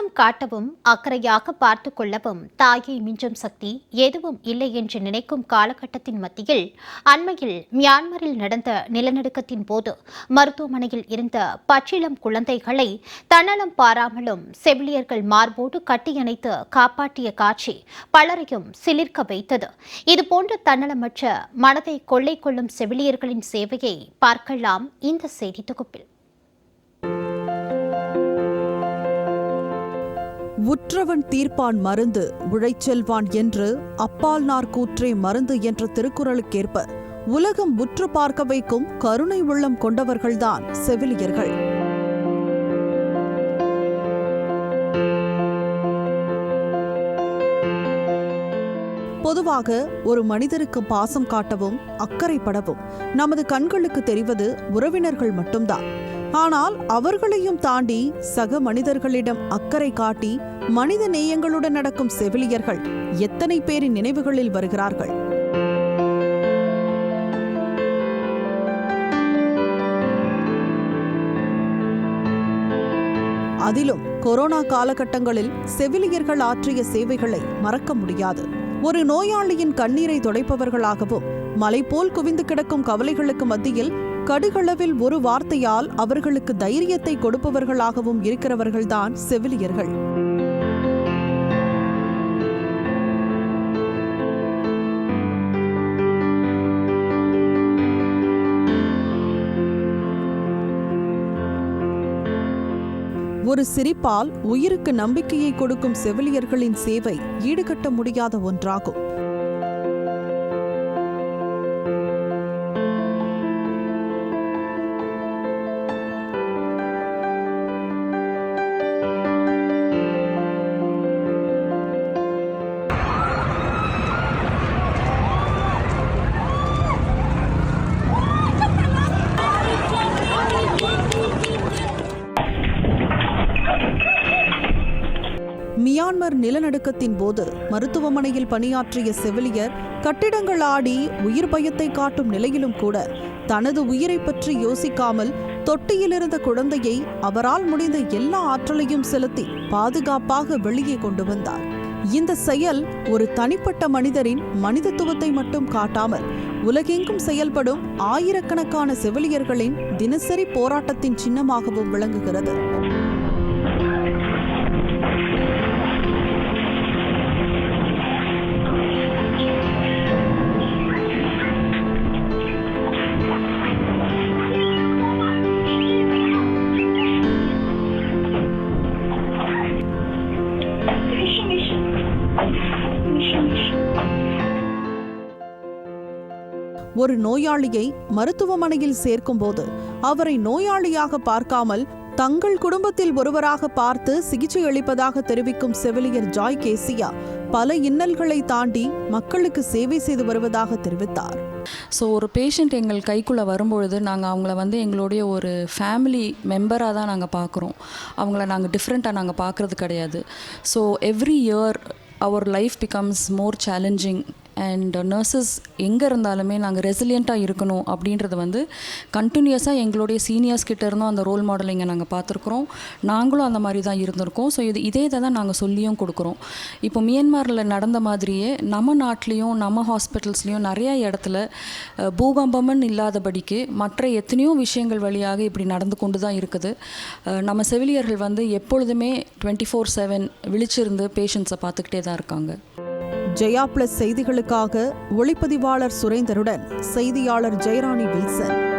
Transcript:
பாசம் காட்டவும் அக்கறையாக பார்த்து கொள்ளவும் தாயை மிஞ்சும் சக்தி எதுவும் இல்லை என்று நினைக்கும் காலகட்டத்தின் மத்தியில் அண்மையில் மியான்மரில் நடந்த நிலநடுக்கத்தின் போது மருத்துவமனையில் இருந்த பச்சிளம் குழந்தைகளை தன்னலம் பாராமலும் செவிலியர்கள் மார்போடு கட்டியணைத்து காப்பாற்றிய காட்சி பலரையும் சிலிர்க்க வைத்தது. இதுபோன்ற தன்னலமற்ற மனதை கொள்ளை கொள்ளும் செவிலியர்களின் சேவையை பார்க்கலாம் இந்த செய்தி தொகுப்பில். உற்றவன் தீர்ப்பான் மருந்து உழைச்செல்வான் என்று அப்பால் நார் கூற்றே மருந்து என்ற திருக்குறளுக்கேற்ப உலகம் உற்று பார்க்க வைக்கும் கருணை உள்ளம் கொண்டவர்கள்தான் செவிலியர்கள். பொதுவாக ஒரு மனிதருக்கு பாசம் காட்டவும் அக்கறைப்படவும் நமது கண்களுக்கு தெரிவது உறவினர்கள் மட்டும்தான். ஆனால் அவர்களையும் தாண்டி சக மனிதர்களிடம் அக்கறை காட்டி மனித நேயங்களுடன் நடக்கும் செவிலியர்கள் எத்தனை பேரின் நினைவுகளில் வருகிறார்கள்? அதிலும் கொரோனா காலகட்டங்களில் செவிலியர்கள் ஆற்றிய சேவைகளை மறக்க முடியாது. ஒரு நோயாளியின் கண்ணீரை துடைப்பவர்களாகவும் மலை போல் குவிந்து கிடக்கும் கவலைகளுக்கு மத்தியில் கடுகளவில் ஒரு வார்த்தையால் அவர்களுக்கு தைரியத்தை கொடுப்பவர்களாகவும் இருக்கிறவர்கள்தான் செவிலியர்கள். ஒரு சிரிப்பால் உயிருக்கு நம்பிக்கையை கொடுக்கும் செவிலியர்களின் சேவை ஈடுகட்ட முடியாத ஒன்றாகும். மியான்மர் நிலநடுக்கத்தின் போது மருத்துவமனையில் பணியாற்றிய செவிலியர் கட்டிடங்கள் ஆடி உயிர் பயத்தை காட்டும் நிலையிலும் கூட தனது உயிரை பற்றி யோசிக்காமல் தொட்டியிலிருந்த குழந்தையை அவரால் முடிந்த எல்லா ஆற்றலையும் செலுத்தி பாதுகாப்பாக வெளியே கொண்டு வந்தார். இந்த செயல் ஒரு தனிப்பட்ட மனிதரின் மனிதத்துவத்தை மட்டும் காட்டாமல் உலகெங்கும் செயல்படும் ஆயிரக்கணக்கான செவிலியர்களின் தினசரி போராட்டத்தின் சின்னமாகவும் விளங்குகிறது. ஒரு நோயாளியை மருத்துவமனையில் சேர்க்கும்போது அவரை நோயாளியாக பார்க்காமல் தங்கள் குடும்பத்தில் ஒருவராக பார்த்து சிகிச்சை அளிப்பதாக தெரிவிக்கும் செவிலியர் ஜாய் கேசியா பல இன்னல்களை தாண்டி மக்களுக்கு சேவை செய்து வருவதாக தெரிவித்தார். ஸோ ஒரு பேஷண்ட் எங்கள் கைக்குள்ளே வரும்பொழுது நாங்கள் அவங்கள வந்து எங்களுடைய ஒரு ஃபேமிலி மெம்பராக தான் நாங்கள் பார்க்குறோம். அவங்கள நாங்கள் டிஃப்ரெண்ட்டாக நாங்கள் பார்க்குறது கிடையாது. So every year our life becomes more challenging and nurses எங்கே இருந்தாலுமே நாங்கள் ரெசிலியண்ட்டாக இருக்கணும் அப்படின்றது வந்து கண்டினியூஸாக எங்களுடைய சீனியர்ஸ் கிட்ட இருந்தும் அந்த ரோல் மாடலிங்கை நாங்கள் பார்த்துருக்குறோம். நாங்களும் அந்த மாதிரி தான் இருந்திருக்கோம். ஸோ இது இதே தான் நாங்கள் சொல்லியும் கொடுக்குறோம். இப்போ மியன்மாரில் நடந்த மாதிரியே நம்ம நாட்டிலையும் நம்ம ஹாஸ்பிட்டல்ஸ்லேயும் நிறைய இடத்துல அஹ், பூகம்பம்னு இல்லாதபடிக்கு மற்ற எத்தனையோ விஷயங்கள் வழியாக இப்படி நடந்து கொண்டு தான் இருக்குது. நம்ம செவிலியர்கள் வந்து எப்பொழுதுமே டுவெண்ட்டி ஃபோர் செவன் விழிச்சிருந்து பேஷண்ட்ஸை பார்த்துக்கிட்டே தான் இருக்காங்க. ஜெயா பிளஸ் செய்திகளுக்காக ஒளிப்பதிவாளர் சுரேந்தருடன் செய்தியாளர் ஜெயராணி வில்சன்.